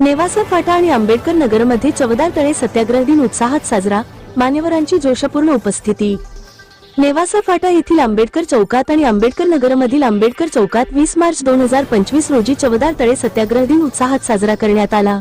नेवासा फाटा आणि आंबेडकर नगरमध्ये चवदार तळे सत्याग्रह दिन उत्साहात साजरा मान्यवरांची जोशपूर्ण उपस्थिती. नेवासा फाटा येथील आंबेडकर चौकात आणि आंबेडकर नगरमधील आंबेडकर चौकात वीस मार्च दोन हजार पंचवीस रोजी चवदार तळे सत्याग्रह दिन उत्साहात साजरा करण्यात आला.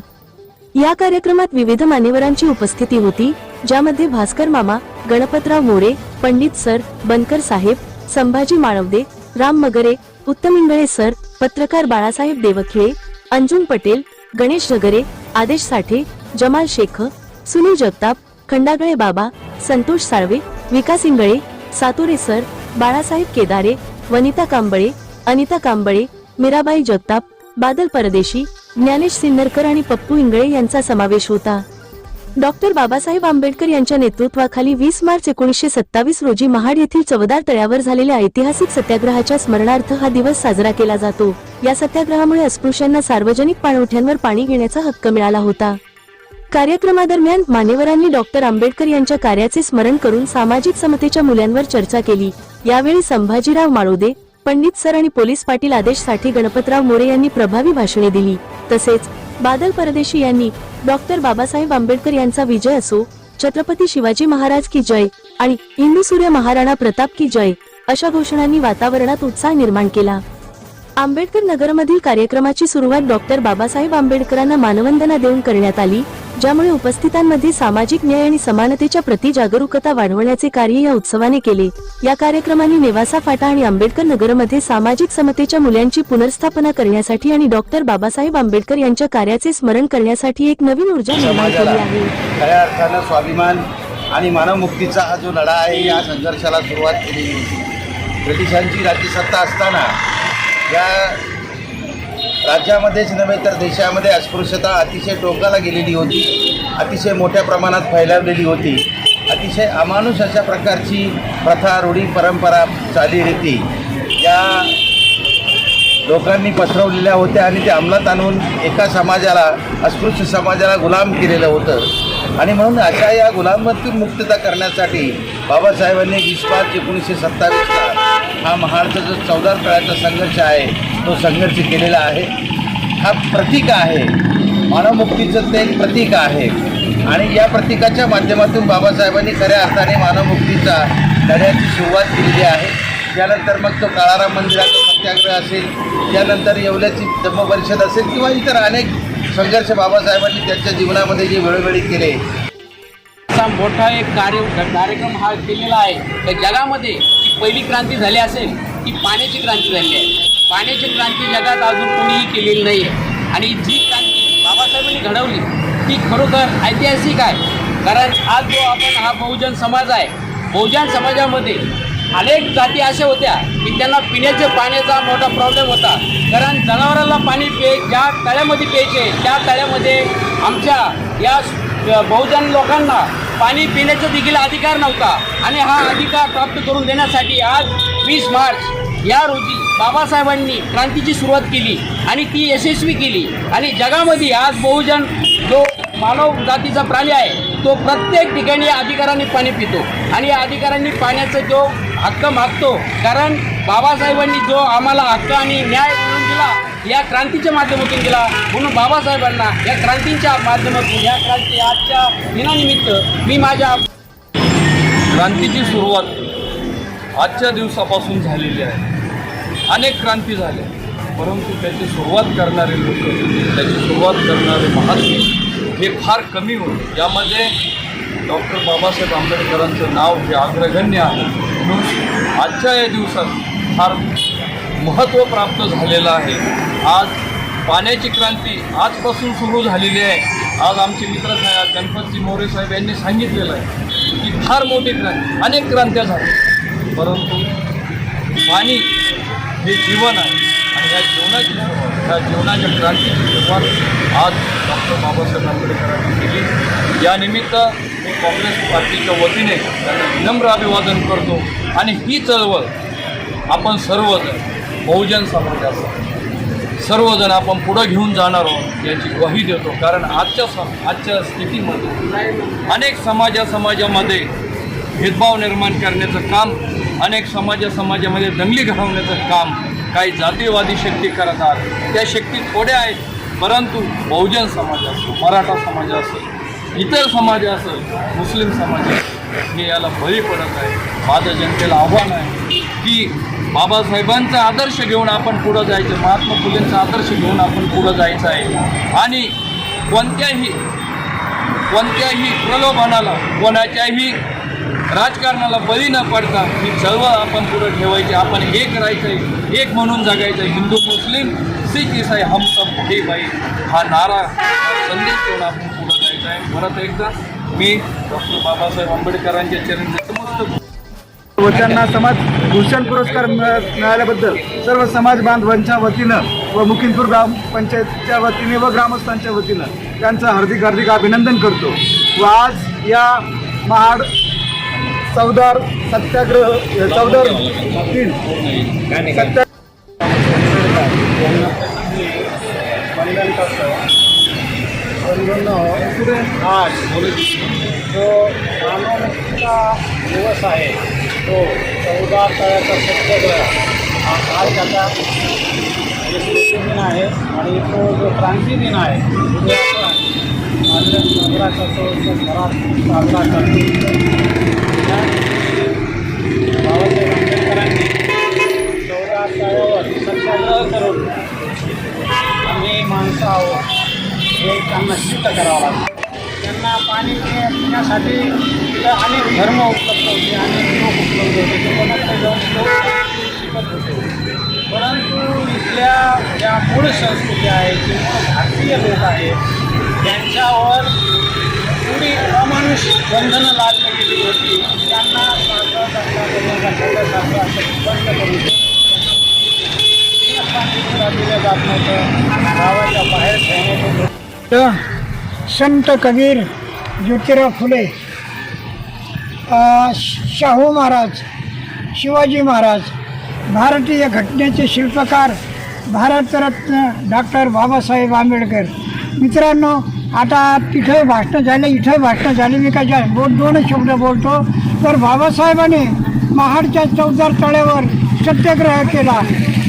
या कार्यक्रमात विविध मान्यवरांची उपस्थिती होती ज्यामध्ये भास्कर मामा गणपतराव मोरे पंडित सर बनकर साहेब संभाजी माळवदे राम मगरे उत्तम इंगळे सर पत्रकार बाळासाहेब देवखेळे अंजुम पटेल गणेश झगरे आदेश साठे जमाल शेख सुनील जगताप खंडागळे बाबा संतोष साळवे विकास इंगळे सातुरे सर बाळासाहेब केदारे वनिता कांबळे अनिता कांबळे मीराबाई जगताप बादल परदेशी ज्ञानेश सिन्नरकर आणि पप्पू इंगळे यांचा समावेश होता. डॉक्टर बाबासाहेब आंबेडकर यांच्या नेतृत्वाखाली वीस मार्च एकोणीसशे सत्तावीस रोजी महाड येथील चवदार तळ्यावर झालेल्या ऐतिहासिक सत्याग्रहाच्या स्मरणार्थ हा दिवस साजरा केला जातो. या सत्याग्रहामुळे अस्पृश्यांना सार्वजनिक पाणवठ्यांवर पाणी घेण्याचा हक्क मिळाला होता. कार्यक्रमादरम्यान मान्यवरांनी डॉक्टर आंबेडकर यांच्या कार्याचे स्मरण करून सामाजिक समतेच्या मूल्यांवर चर्चा केली. यावेळी संभाजीराव माळोदे पंडित सर आणि पोलीस पाटील आदेशसाठी गणपतराव मोरे यांनी प्रभावी भाषणे दिली. तसेच बादल परदेशी यांनी डॉक्टर बाबासाहेब आंबेडकर यांचा विजय असो छत्रपती शिवाजी महाराज की जय आणि हिंदू सूर्य महाराणा प्रताप की जय अशा घोषणांनी वातावरणात उत्साह निर्माण केला. आंबेडकर नगरमधील कार्यक्रमाची सुरुवात डॉक्टर बाबासाहेब आंबेडकरांना मानवंदना देऊन करण्यात आली. ज्यामुळे उपस्थितांमध्ये सामाजिक न्याय आणि समानतेच्या प्रति जागरूकता वाढवण्याचे कार्य या उत्सवाने केले. या कार्यक्रमाने नेवासा फाटा आणि आंबेडकर नगरमध्ये सामाजिक समतेच्या मूल्यांची पुनर्स्थापना करण्यासाठी आणि डॉक्टर बाबासाहेब आंबेडकर यांच्या कार्याचे स्मरण करण्यासाठी एक नवीन ऊर्जा निर्माण केली आहे. खऱ्या अर्थानं स्वाभिमान आणि मानवमुक्तीचा हा जो लढा आहे या संघर्षाला सुरुवात होती. ब्रिटिशांची राज्यसत्ता असताना या राज्यामध्येच नव्हे तर देशामध्ये अस्पृश्यता अतिशय टोकाला गेलेली होती. अतिशय मोठ्या प्रमाणात फैलावलेली होती. अतिशय अमानुष अशा प्रकारची प्रथा रूढी परंपरा चालीरीती या लोकांनी पसरवलेल्या होत्या आणि ते अंमलात आणून एका समाजाला अस्पृश्य समाजाला गुलाम केलेलं होतं. आणि म्हणून अशा या गुलामतून मुक्तता करण्यासाठी बाबासाहेबांनी वीस पाच एकोणीसशे सत्तावीसला हा महाराष्ट्राचा जो काळाचा संघर्ष आहे तो संघर्ष केलेला आहे. हा प्रतीक आहे. मानवमुक्तीचं ते एक प्रतीक आहे. आणि या प्रतीकाच्या माध्यमातून बाबासाहेबांनी खऱ्या अर्थाने मानवमुक्तीचा लढ्याची सुरुवात केलेली आहे. त्यानंतर मग तो काळाराम मंदिराचा सत्याग्रह असेल त्यानंतर येवल्याची धम्म परिषद असेल किंवा इतर अनेक संघर्ष बाबासाहेबांनी त्यांच्या जीवनामध्ये जे वेळोवेळी केले. असा मोठा एक कार्य कार्यक्रम हा केलेला आहे. तर जगामध्ये जी पहिली क्रांती झाली असेल ती पाण्याची क्रांती झाली आहे. पाण्याची क्रांती जगात अजून कोणीही केलेली नाही आहे आणि जी क्रांती बाबासाहेबांनी घडवली ती खरोखर ऐतिहासिक आहे. कारण आज जो आपण हा बहुजन समाज आहे बहुजन समाजामध्ये अनेक जाती अशा होत्या की त्यांना पिण्याच्या पाण्याचा मोठा प्रॉब्लेम होता. कारण जनावरांना पाणी पे ज्या तळ्यामध्ये प्यायचे त्या तळ्यामध्ये आमच्या या बहुजन लोकांना पाणी पिण्याचा देखील अधिकार नव्हता. आणि हा अधिकार प्राप्त करून देण्यासाठी आज वीस मार्च या रोजी बाबासाहेबांनी क्रांतीची सुरुवात केली आणि ती यशस्वी केली. आणि जगामध्ये आज बहुजन जो मानव जातीचा प्राणी आहे तो प्रत्येक ठिकाणी या अधिकारांनी पाणी पितो. आणि या अधिकारांनी पाण्याचा जो हक्क मागतो कारण बाबासाहेबांनी जो आम्हाला हक्क आणि न्याय या क्रांतीच्या माध्यमातून दिला म्हणून बाबासाहेबांना या क्रांतीच्या माध्यमातून या क्रांती आजच्या दिनानिमित्त मी माझ्या क्रांतीची सुरुवात आजच्या दिवसापासून झालेली आहे. अनेक क्रांती झाल्या. परंतु त्याची सुरुवात करणारे लोक त्याची सुरुवात करणारे महात्मे हे फार कमी होते. यामध्ये डॉक्टर बाबासाहेब आंबेडकरांचं नाव हे अग्रगण्य आहे. म्हणून आजच्या या दिवसात फार महत्त्व प्राप्त झालेलं आहे. आज पाण्याची क्रांती आजपासून सुरू झालेली आहे. आज आमचे मित्र गणपतजी मोरे साहेब यांनी सांगितलेलं आहे की फार मोठी क्रांती अनेक क्रांत्या झाल्या. परंतु पाणी हे जीवन आहे आणि या जीवनाची या जीवनाच्या क्रांतीची सुरुवात आज डॉक्टर बाबासाहेब आंबेडकरांनी केली. यानिमित्त मी काँग्रेस पार्टीच्या वतीने त्यांना विनम्र अभिवादन करतो. आणि ही चळवळ आपण सर्वजण बहुजन समाजाचा सर्वजण आपण पुढं घेऊन जाणार आहोत याची ग्वाही देतो. कारण आजच्या स आजच्या स्थितीमध्ये अनेक समाजा समाजामध्ये भेदभाव निर्माण करण्याचं काम अनेक समाजा समाजामध्ये दंगली घडवण्याचं काम काही जातीयवादी शक्ती करतात त्या शक्ती थोड्या आहेत परंतु बहुजन समाज असो मराठा समाज असेल इतर समाज असेल मुस्लिम समाज असेल हे याला बळी पडत आहे. माझं जनतेला आव्हान आहे की बाबासाहेबांचा आदर्श घेऊन आपण पुढं जायचं महात्मा फुलेंचा आदर्श घेऊन आपण पुढं जायचं आहे. आणि कोणत्याही कोणत्याही प्रलोभनाला कोणाच्याही राजकारणाला बळी न पडता ही चळवळ आपण पुढं ठेवायची आपण एक राहायचं एक म्हणून जगायचं हिंदू मुस्लिम सिख इसाई हम सब हे बाई हा नारा संदेश घेऊन आपण पुढं जायचं आहे परत एकदा मी डॉक्टर बाबासाहेब आंबेडकरांच्या चरण व त्यांना समाज भूषण पुरस्कार मिळ- मिळाल्याबद्दल सर्व समाज बांधवांच्या वतीनं व मुकिंदपूर ग्रामपंचायतच्या वतीने व ग्रामस्थांच्या वतीनं त्यांचं हार्दिक हार्दिक अभिनंदन करतो. व आज या महाड चौदार सत्याग्रह चौदार दिन सत्या आज जो दिवस आहे तो चौदा तळ्याचा सत्याग्रह हा आज त्याचा स्मृती दिन आहे आणि तो जो क्रांती दिन आहे उद्या आपण साजरा करतो तो घरात साजरा करतो. बाबासाहेब आंबेडकरांनी चौदा तळ्यावर सत्याग्रह करून आम्ही माणसं आहोत हे त्यांना सिद्ध करावं लागतं. त्यांना पाणी पिण्या- पिण्यासाठी तिथं अनेक धर्म उपलब्ध होते अनेक लोक उपलब्ध होते. ते कोणाकडे जाऊन लोक शिकत होते. परंतु इथल्या ज्या मूळ संस्कृती आहेत जे मूळ भारतीय लोक आहेत त्यांच्यावर थोडी अमानुष बंधनं लादली गेली होती त्यांना सारखं असं बंद करून दिलं. जात नव्हतं. गावाच्या बाहेर ठेवण्यात संत कबीर ज्योतिराव फुले शाहू महाराज शिवाजी महाराज भारतीय घटनेचे शिल्पकार भारतरत्न डॉक्टर बाबासाहेब आंबेडकर. मित्रांनो आता तिथं भाषणं झाले इथं भाषणं झाले मी काय जा बोल दोनच शब्द बोलतो. तर बाबासाहेबांनी महाडच्या चौदार तळ्यावर सत्याग्रह केला.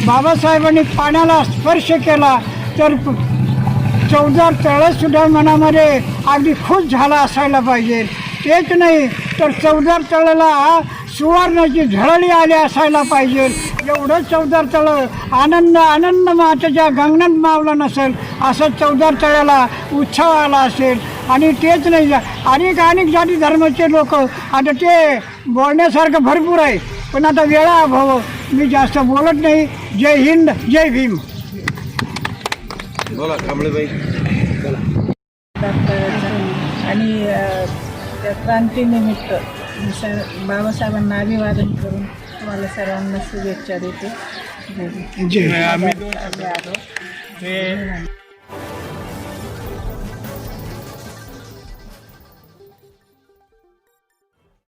बाबासाहेबांनी पाण्याला स्पर्श केला. तर चौदार तळंसुद्धा मनामध्ये अगदी खुश झाला असायला पाहिजे. तेच नाही तर चौदार तळाला सुवर्णाची झळली आली असायला पाहिजे. एवढं चौदार तळं आनंद आनंद मातेच्या गंगनात मावलं नसेल असं चौदार तळ्याला उत्सव आला असेल. आणि तेच नाही अनेक अनेक जाती धर्माचे लोक आता ते बोलण्यासारखं भरपूर आहे. पण आता वेळा अभाव मी जास्त बोलत नाही. जय हिंद जय भीम. बोला कांबळेबाई. आणि त्या क्रांतीनिमित्त बाबासाहेबांना अभिवादन करून तुम्हाला सर्वांना शुभेच्छा देते. जय आम्ही आलो.